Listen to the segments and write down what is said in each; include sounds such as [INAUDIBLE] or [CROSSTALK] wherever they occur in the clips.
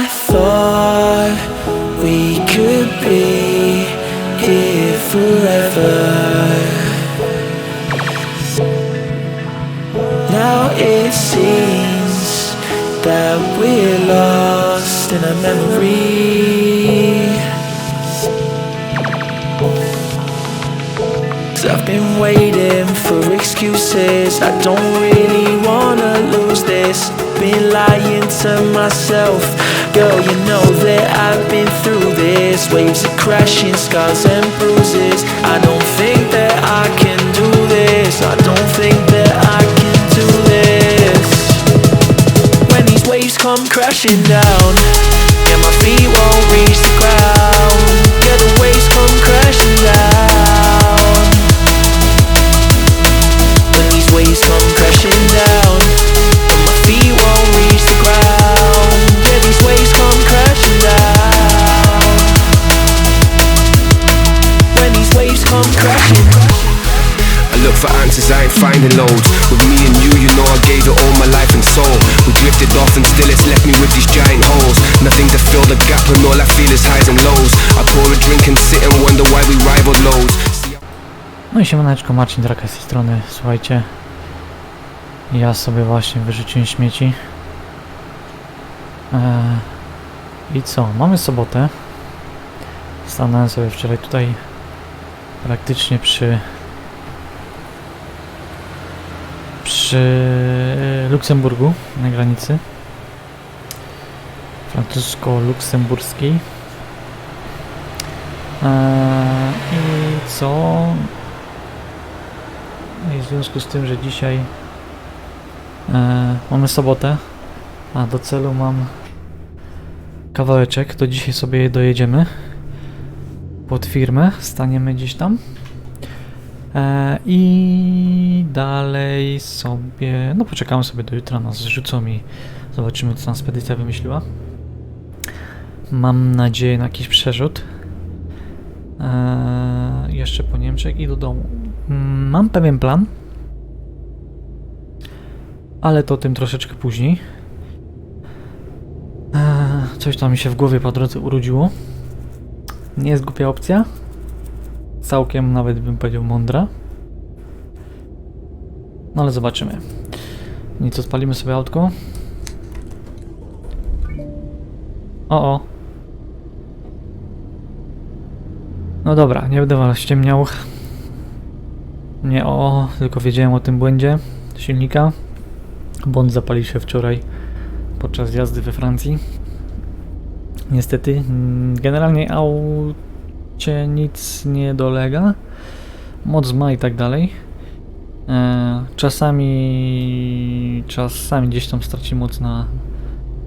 I thought we could be here forever. Now it seems that we're lost in a memory. Cause I've been waiting for excuses. I don't really wanna lose this. Been lying to myself. Girl, you know that I've been through this. Waves of crashing, scars and bruises. I don't think that I can do this. I don't think that I can do this. When these waves come crashing down, and all I feel is highs and lows. I pour a drink and sit and wonder why we rival. No i siemaneczko, Marcin Draka z tej strony. Słuchajcie, ja sobie właśnie wyrzuciłem śmieci. Eee, I co? Mamy sobotę. Stanąłem sobie wczoraj tutaj praktycznie przy przy Luksemburgu na granicy francusko-luksemburskiej. Eee, I co? I w związku z tym, że dzisiaj e, mamy sobotę, a do celu mam kawałeczek, to dzisiaj sobie dojedziemy pod firmę, staniemy gdzieś tam e, i dalej sobie, no poczekamy sobie do jutra, nas zrzucą i zobaczymy co nam spedycja wymyśliła. Mam nadzieję na jakiś przerzut. Eee, jeszcze po Niemczech i do domu. Mm, Mam pewien plan, ale to tym troszeczkę później. Eee, coś tam mi się w głowie po drodze urodziło. Nie jest głupia opcja. Całkiem nawet bym powiedział mądra. No ale zobaczymy. Nic, odpalimy sobie autko. O, o. No dobra, nie będę was ściemniał. Nie o, tylko wiedziałem o tym błędzie silnika. Błąd zapalił się wczoraj podczas jazdy we Francji. Niestety, mm, generalnie aucie nic nie dolega. Moc ma i tak dalej. E, czasami, czasami gdzieś tam straci moc na,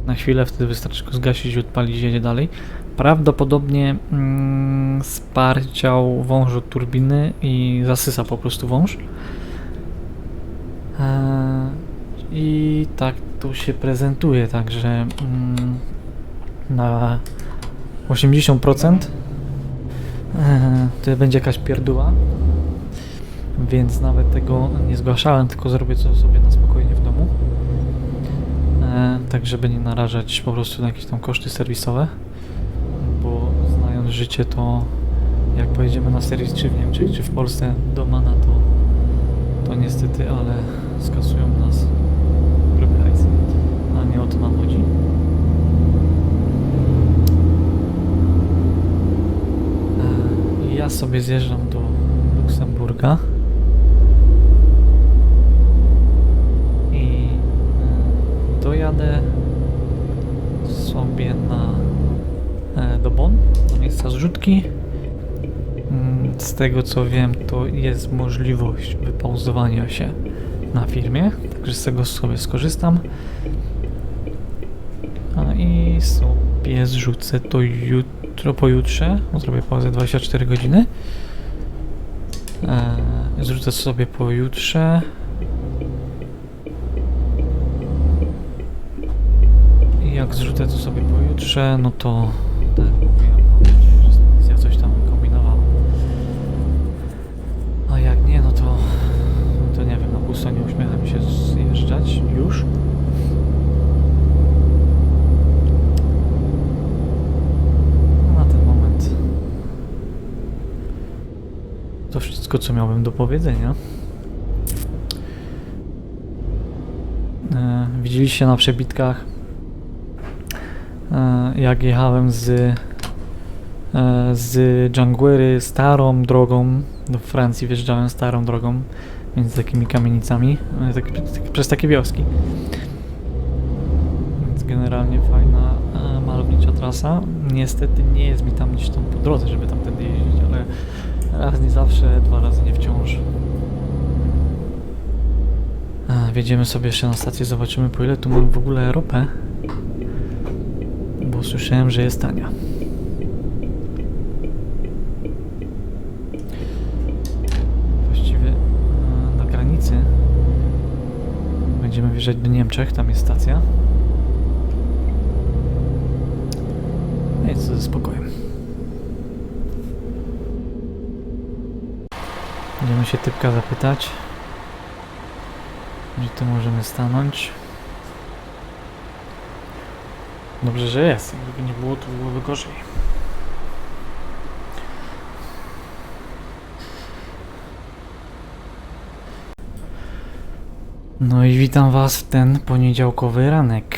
na chwilę, wtedy wystarczy go zgasić i odpalić jedzie dalej. Prawdopodobnie mm, sparciał wąż od turbiny i zasysa po prostu wąż. Eee, I tak to się prezentuje, także mm, na 80% eee, to będzie jakaś pierdóła. Więc nawet tego nie zgłaszałem, tylko zrobię to sobie na spokojnie w domu. Eee, tak żeby nie narażać po prostu na jakieś tam koszty serwisowe życie, to jak pojedziemy na serwis czy w Niemczech, czy w Polsce do Mana, to, to niestety, ale skasują nas hajs, a nie o to nam chodzi. E, Ja sobie zjeżdżam do Luksemburga e, dojadę sobie na e, do Bonn, do zrzutki. Mm, Z tego co wiem, to jest możliwość wypauzowania się na firmie, także z tego sobie skorzystam. A i sobie zrzucę to jutro, pojutrze, bo zrobię pauzę 24 godziny. E, zrzucę sobie pojutrze. I jak zrzucę to sobie pojutrze, no to tak jak mówiłem, mam nadzieję, że Spedicja coś tam kombinowała. A jak nie, no to, to nie wiem, na pusto nie uśmiecha mi się zjeżdżać już. Wszystko, co miałem do powiedzenia. E, widzieliście na przebitkach, e, jak jechałem z, e, z Dżangwery starą drogą do Francji, wjeżdżałem starą drogą między takimi kamienicami, tak, tak, przez takie wioski. Więc generalnie fajna, malownicza trasa. Niestety nie jest mi tam gdzieś tam po drodze, żeby tamtędy jeździć, ale raz nie zawsze, dwa razy nie wciąż. A, wjedziemy sobie jeszcze na stację, zobaczymy po ile tu mam w ogóle ropę. Bo słyszałem, że jest tania. Właściwie e, na granicy będziemy wjeżdżać do Niemczech, tam jest stacja. No i co ze spokojem. Będziemy się typka zapytać. Gdzie tu możemy stanąć? Dobrze, że jest. Gdyby nie było, to byłoby gorzej. No i witam Was w ten poniedziałkowy ranek.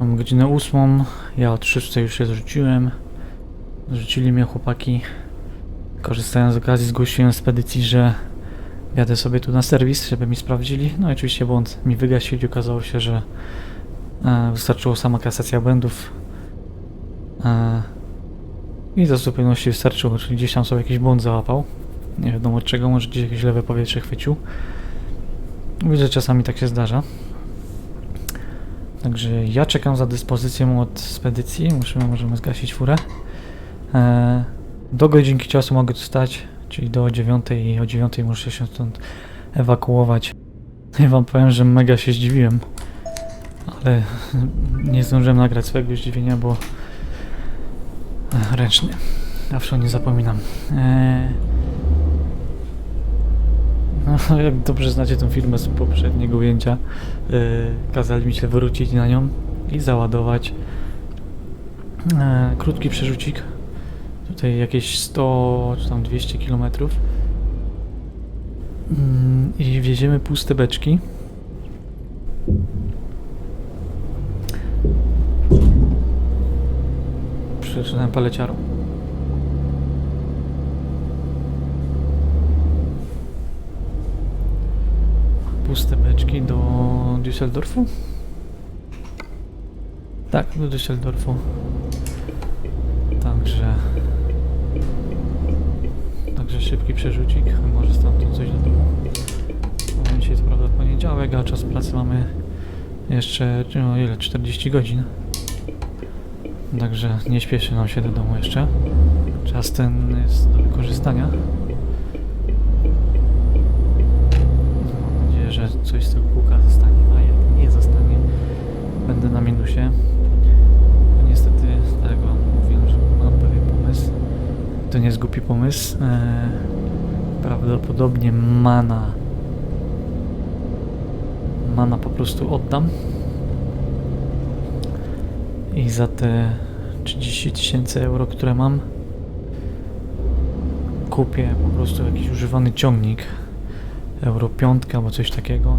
Mam godzinę ósmą, ja od 6 już się zrzuciłem. Zrzucili mnie chłopaki. Korzystając z okazji zgłosiłem spedycji, że jadę sobie tu na serwis, żeby mi sprawdzili. No i oczywiście błąd mi wygasił i okazało się, że e, wystarczyło sama kasacja błędów. E, I do zupełności wystarczyło, czyli gdzieś tam sobie jakiś błąd załapał. Nie wiadomo od czego, może gdzieś jakieś lewe powietrze chwycił. Mówię, że czasami tak się zdarza. Także ja czekam za dyspozycją od spedycji. Musimy, możemy zgasić furę. E, do godzinki czasu mogę tu stać, czyli do 9 i o 9 muszę się stąd ewakuować. I wam powiem, że mega się zdziwiłem. Ale [LAUGHS] nie zdążyłem nagrać swojego zdziwienia, bo e, ręczny. Zawsze nie zapominam. E, no, [LAUGHS] jak dobrze znacie tą filmę z poprzedniego ujęcia, yy, kazali mi się wrócić na nią i załadować e, krótki przerzucik. Tutaj jakieś 100 czy tam 200 km. Mm, I wieziemy puste beczki. Przeczytałem paleciarą. puste beczki do Düsseldorfu? Tak, do Düsseldorfu. Także... Także szybki przerzucik, może stamtąd coś do domu. No, dzisiaj to prawda poniedziałek, a czas pracy mamy jeszcze, no ile, 40 godzin. Także nie śpieszy nam się do domu jeszcze. Czas ten jest do wykorzystania. Mam nadzieję, że coś z tego kółka zostanie, a jak nie zostanie, będę na minusie. Bo niestety, tak jak wam mówiłem, że mam pewien pomysł. To nie jest głupi pomysł. Eee, prawdopodobnie mana mana po prostu oddam. I za te 30 tysięcy euro, które mam, kupię po prostu jakiś używany ciągnik Euro 5 albo coś takiego.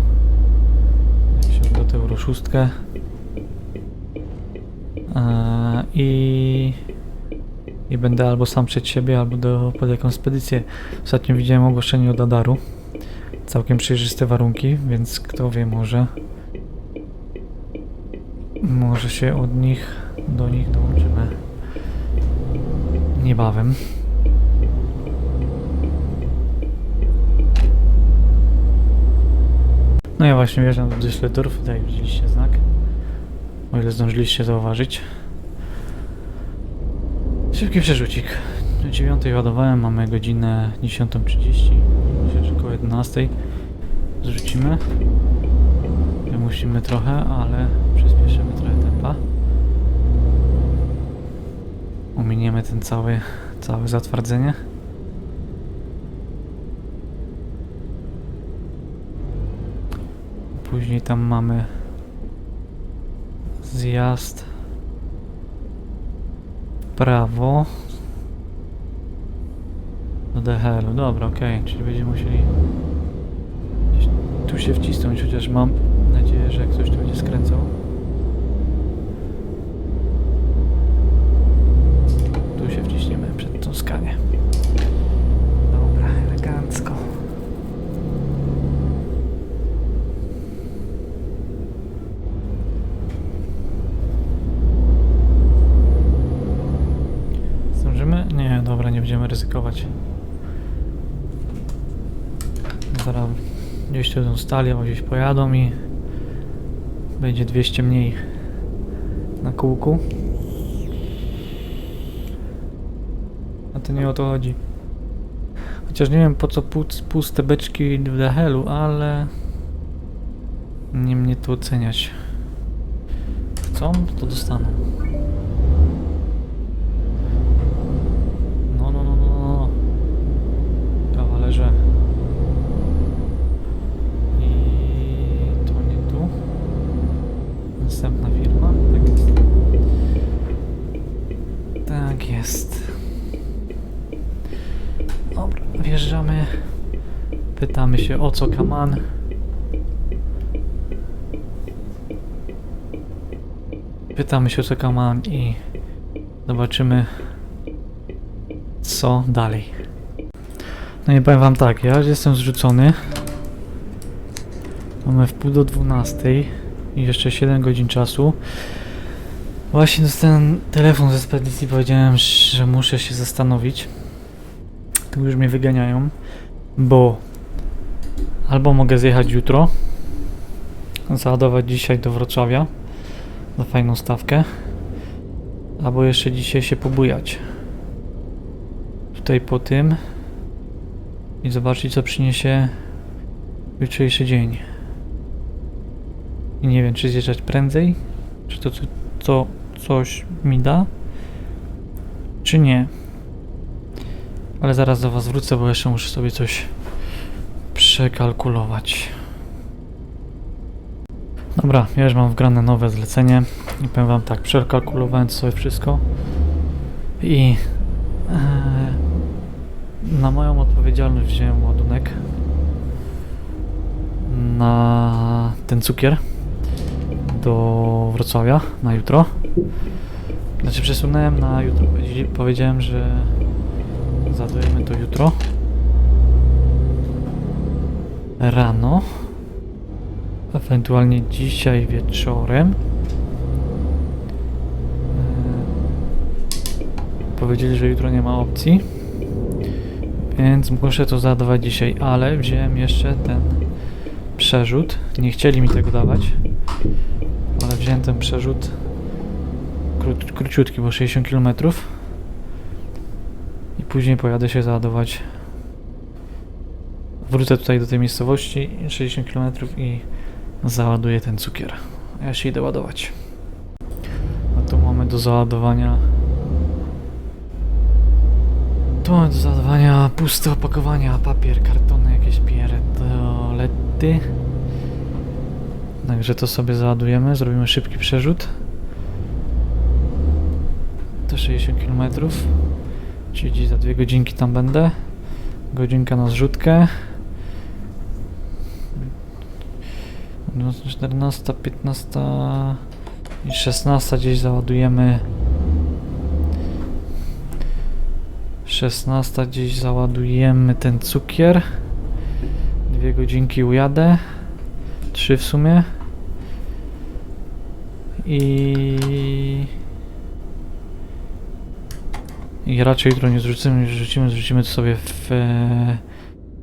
Jak się Euro 6. Eee, I i będę albo sam przed siebie, albo do, pod jakąś spedycję. Ostatnio widziałem ogłoszenie od Adaru. Całkiem przejrzyste warunki, więc kto wie, może może się od nich do nich dołączymy niebawem. No ja właśnie wjeżdżam do Düsseldorf, tutaj widzieliście znak. O ile zdążyliście zauważyć. Szybki przerzucik. Do 9 ładowałem, mamy godzinę 10.30. Myślę, że około 11 zrzucimy. Musimy trochę, ale przyspieszymy trochę tempa. Ominiemy ten cały, całe zatwardzenie. Później tam mamy zjazd prawo. Do DHL-u, dobra, okej, czyli będziemy musieli tu się wcisnąć, chociaż mam nadzieję, że ktoś tu będzie skręcał. Tu się wciśniemy przed tą skanię. Dobra, elegancko. Zdążymy? Nie, dobra, nie będziemy ryzykować. Zaraz gdzieś tu stali, albo gdzieś pojadą i będzie 200 mniej na kółku. A to nie o to chodzi. Chociaż nie wiem po co pu- puste beczki w DHL-u, ale nie mnie tu oceniać. Chcą, to dostaną. No, no, no, no, no. Kawalerze. I to nie tu. Następna firma. Tak jest. Tak jest. Dobra, wjeżdżamy. Pytamy się o co kaman. Pytamy się o co kaman i zobaczymy co dalej. No i powiem wam tak, ja jestem zrzucony. Mamy w pół do 12 i jeszcze 7 godzin czasu. Właśnie dostałem telefon ze spedycji, powiedziałem, że muszę się zastanowić. Tu już mnie wyganiają, bo albo mogę zjechać jutro, załadować dzisiaj do Wrocławia za fajną stawkę, albo jeszcze dzisiaj się pobujać tutaj po tym i zobaczyć co przyniesie jutrzejszy dzień. I nie wiem czy zjeżdżać prędzej, czy to, to, coś mi da, czy nie. Ale zaraz do was wrócę, bo jeszcze muszę sobie coś przekalkulować. Dobra, ja już mam wgrane nowe zlecenie. I powiem wam tak, przekalkulowałem sobie wszystko. I e, na moją odpowiedzialność wziąłem ładunek. Na ten cukier do Wrocławia na jutro. Znaczy przesunąłem na jutro. Powiedziałem, że zadajemy to jutro. Rano. Ewentualnie dzisiaj wieczorem. Eee, Powiedzieli, że jutro nie ma opcji. Więc muszę to zadawać dzisiaj, ale wziąłem jeszcze ten przerzut. Nie chcieli mi tego dawać, wziąłem ten przerzut krót, króciutki, bo 60 km. I później pojadę się załadować. Wrócę tutaj do tej miejscowości 60 km i załaduję ten cukier. Ja się idę ładować. A tu mamy do załadowania tu mamy do zadawania puste opakowania, papier, kartony, jakieś pierdolety. Także to sobie załadujemy, zrobimy szybki przerzut. To 60 km. Czyli za dwie godzinki tam będę. Godzinka na zrzutkę. No, 14, 15 i 16 gdzieś załadujemy 16 gdzieś załadujemy ten cukier. Dwie godzinki ujadę. Trzy w sumie. I... I raczej jutro nie zrzucimy, zrzucimy, zrzucimy to sobie w, e,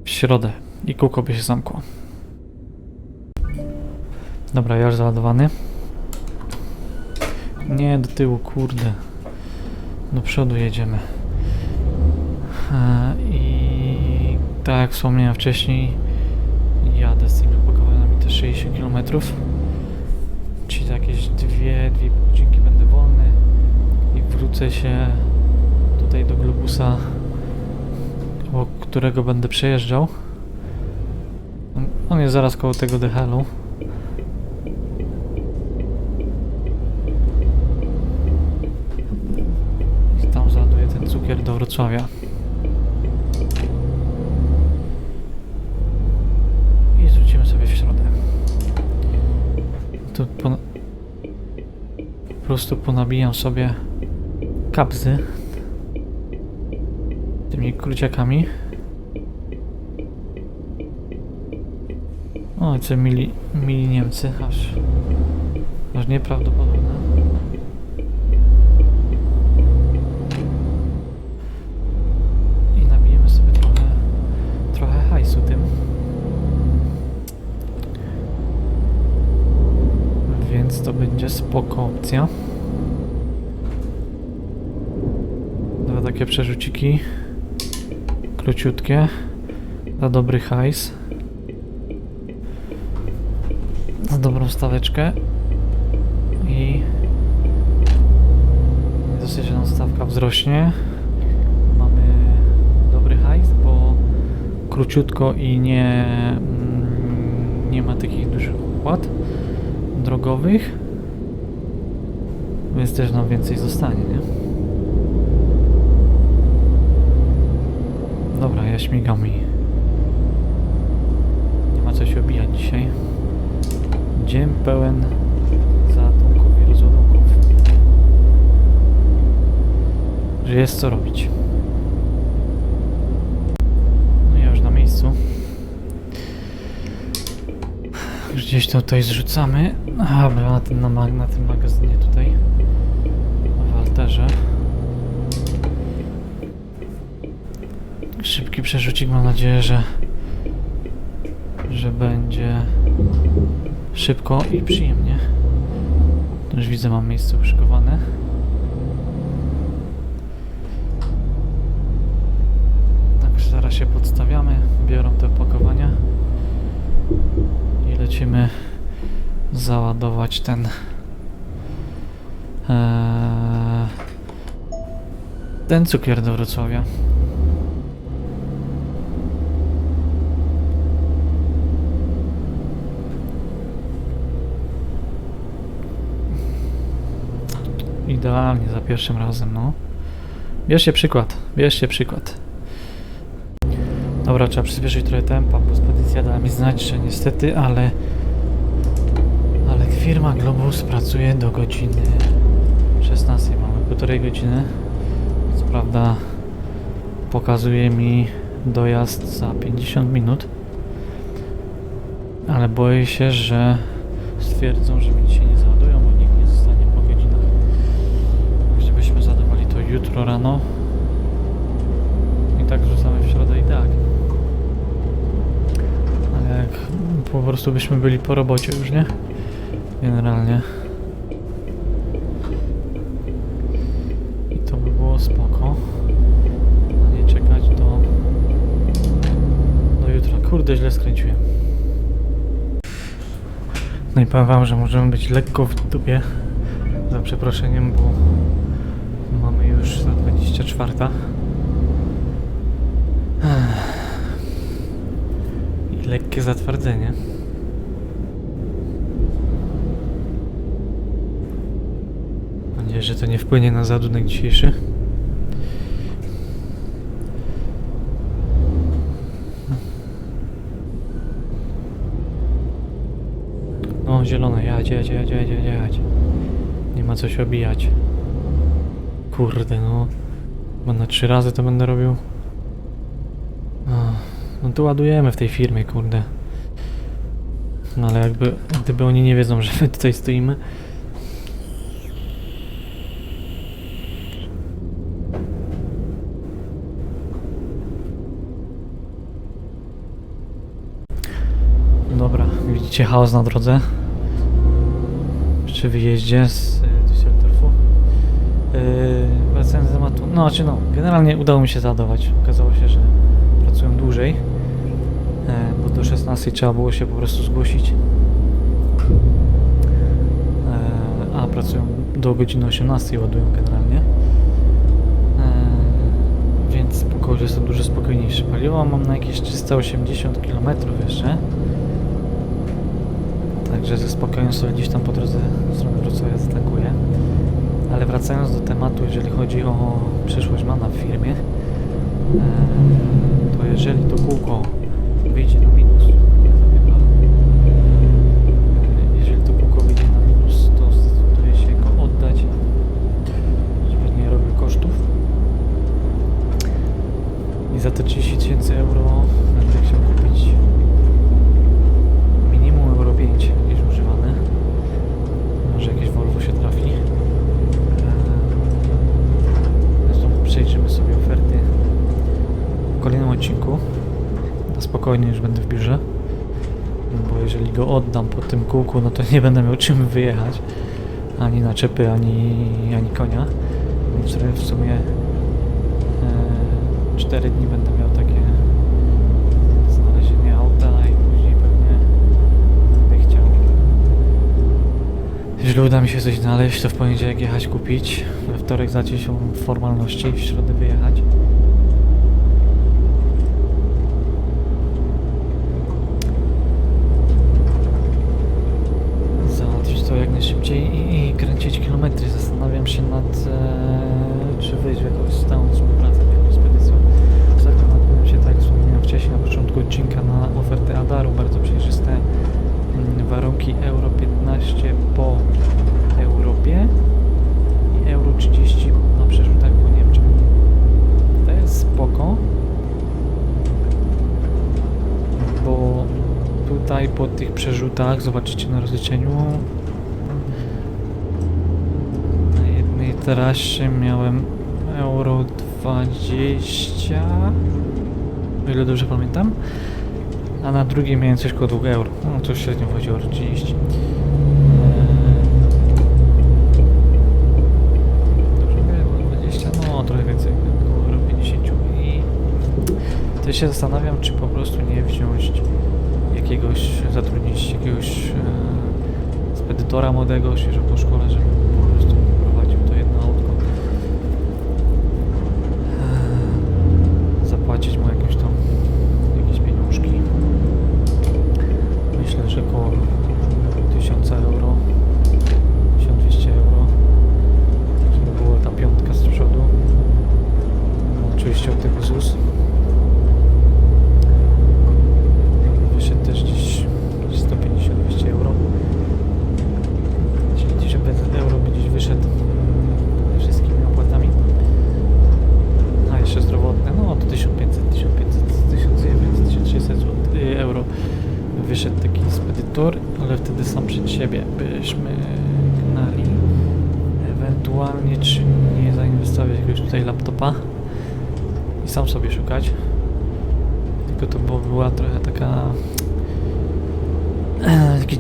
w środę. I kółko by się zamkło. Dobra, już załadowany. Nie, do tyłu, kurde. Do przodu jedziemy. E, I tak jak wspomniałem wcześniej, jadę z tymi opakowaniami te 60 km. Jakieś 2-2,5 godzinki będę wolny i wrócę się tutaj do Globusa, obok którego będę przejeżdżał. On jest zaraz koło tego DHL-u. I tam załaduję ten cukier do Wrocławia. tu po, po prostu ponabijam sobie kapsy tymi kruciakami. O, co mili, mili Niemcy, aż, aż nieprawdopodobne. I nabijemy sobie trochę, trochę hajsu tym. Więc to będzie spoko opcja. Dwa takie przerzuciki. Króciutkie. Za dobry hajs. Za dobrą staweczkę. I dosyć nam stawka wzrośnie. Mamy dobry hajs, bo króciutko i nie, mm, nie ma takich dużych opłat drogowych. Więc też nam więcej zostanie, nie? Dobra, ja śmigam i nie ma co się obijać dzisiaj. Dzień pełen załadunków i rozładunków. Że jest co robić. No ja już na miejscu. Gdzieś to tutaj zrzucamy. A, na tym, na, na tym magazynie tutaj. Altarze. Szybki przerzucik, mam nadzieję, że że będzie szybko i przyjemnie. Już widzę, mam miejsce uszykowane. Także zaraz się podstawiamy, biorą te opakowania i lecimy załadować ten eee, ten cukier do Wrocławia. Idealnie za pierwszym razem, no. Bierzcie przykład, bierzcie przykład. Dobra, trzeba przyspieszyć trochę tempa, bo spedycja dała mi znać, że niestety, ale... Ale firma Globus pracuje do godziny 16. Mamy półtorej godziny. Prawda pokazuje mi dojazd za 50 minut. Ale boję się, że stwierdzą, że mi dzisiaj nie załadują, bo nikt nie zostanie po godzinach. Gdybyśmy zadawali to jutro rano. I tak rzucamy w środę i tak. Ale jak po prostu byśmy byli po robocie już, nie? Generalnie. I to by było spoko. A nie czekać do... do jutra. Kurde, źle skręciłem. No i powiem wam, że możemy być lekko w dupie. Za przeproszeniem, bo mamy już za 24. Ech. I lekkie zatwardzenie. Mam nadzieję, że to nie wpłynie na zadunek dzisiejszy. O, zielone, jadź, jadź, jadź, jadź, jadź, jadź. Nie ma co się obijać. Kurde, no. Na trzy razy to będę robił. No tu ładujemy w tej firmie, kurde. No ale jakby, gdyby oni nie wiedzą, że my tutaj stoimy. Dobra, widzicie chaos na drodze. Przy wyjeździe z Düsseldorfu. Yy, wracając do tematu, no czy no, generalnie udało mi się załadować. Okazało się, że pracują dłużej, e, bo do 16 trzeba było się po prostu zgłosić. E, a pracują do godziny 18 ładują generalnie. E, więc pokoje jest dużo spokojniejsze. Paliwo mam na jakieś 380 km jeszcze. Także ze spokojem sobie gdzieś tam po drodze stronę Wrocławia zatankuję. Ale wracając do tematu, jeżeli chodzi o przyszłość mana w firmie, e, to jeżeli to kółko wyjdzie na minus, ja zapierdalam. E, jeżeli to kółko wyjdzie na spokojnie już będę w biurze. Bo jeżeli go oddam po tym kółku, no to nie będę miał czym wyjechać. Ani naczepy, ani, ani konia. Więc w sumie e, 4 dni będę miał takie znalezienie auta i później pewnie będę chciał. Jeżeli uda mi się coś znaleźć, to w poniedziałek jechać kupić. We wtorek zacząć się formalności i w środę wyjechać. Najszybciej i, i kręcić kilometry. Zastanawiam się nad, e, czy wejść w jakąś stałą współpracę, w jakąś spedycją. Ostatnio się, tak jak wspomniałem wcześniej na początku odcinka, na ofertę Adaru, bardzo przejrzyste mm, warunki Euro 15 po Europie i Euro 30 na przerzutach po Niemczech. To jest spoko, bo tutaj po tych przerzutach, zobaczycie na rozliczeniu, na jednej trasie miałem euro 20, o ile dobrze pamiętam, a na drugiej miałem coś koło 2 euro, no to średnio chodzi o 30. Eee, Dobrze mówię, 20, no trochę więcej, około euro 50 i to się zastanawiam, czy po prostu nie wziąć jakiegoś, zatrudnić jakiegoś e, spedytora młodego, świeżo po szkole, żeby zapłacić mu jakieś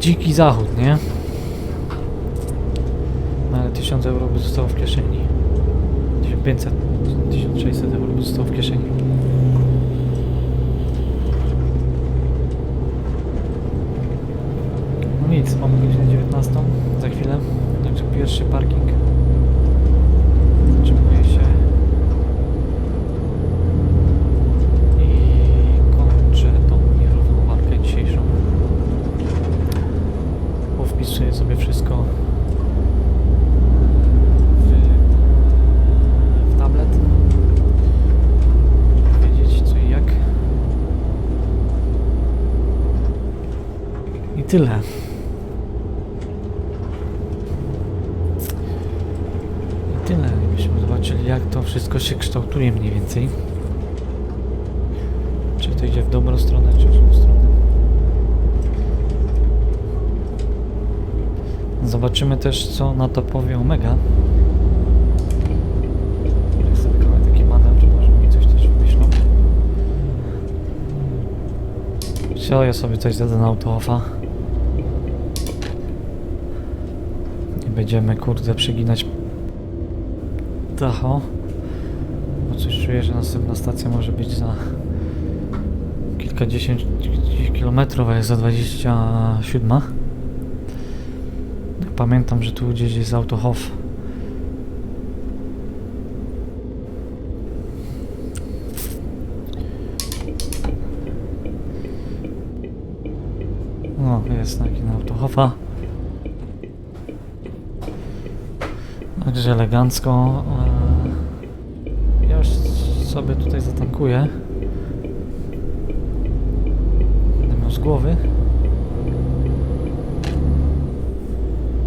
dziki zachód, nie? No ale 1000 euro by zostało w kieszeni. 1500, 1600 euro by zostało w kieszeni. No nic, mamy godzinę 19 za chwilę. Także pierwszy parking. Zatrzymuję się. I kończę tą nierówną walkę dzisiejszą. Bo wpisuję sobie wszystko w, w tablet. Żeby Wiedzieć co i jak. I tyle. I tyle. Byśmy zobaczyli jak to wszystko kształtuje mniej więcej. Czy to idzie w dobrą stronę, czy w złą stronę. Zobaczymy też, co na to powie Omega. Co, ja sobie coś zjadę na auto-offa. I będziemy, kurde, przeginać Tacho. Czuję, że następna stacja może być za kilkadziesiąt kilometrów, a jest za 27. Pamiętam, że tu gdzieś jest Autohof. No, jest taki na Autohofa. Także elegancko. Sobie tutaj zatankuję. Będę miał z głowy.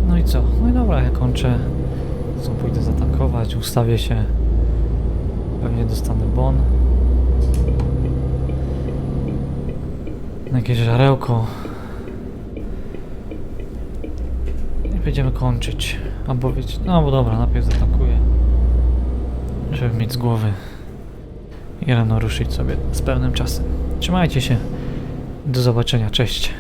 No i co? No i dobra, ja kończę. Co pójdę zatankować, ustawię się. Pewnie dostanę bon. Jakieś żarełko. I będziemy kończyć. Albo wiecie, no bo dobra, najpierw zatankuję. Żeby mieć z głowy i rano ruszyć sobie z pełnym czasem. Trzymajcie się. Do zobaczenia. Cześć.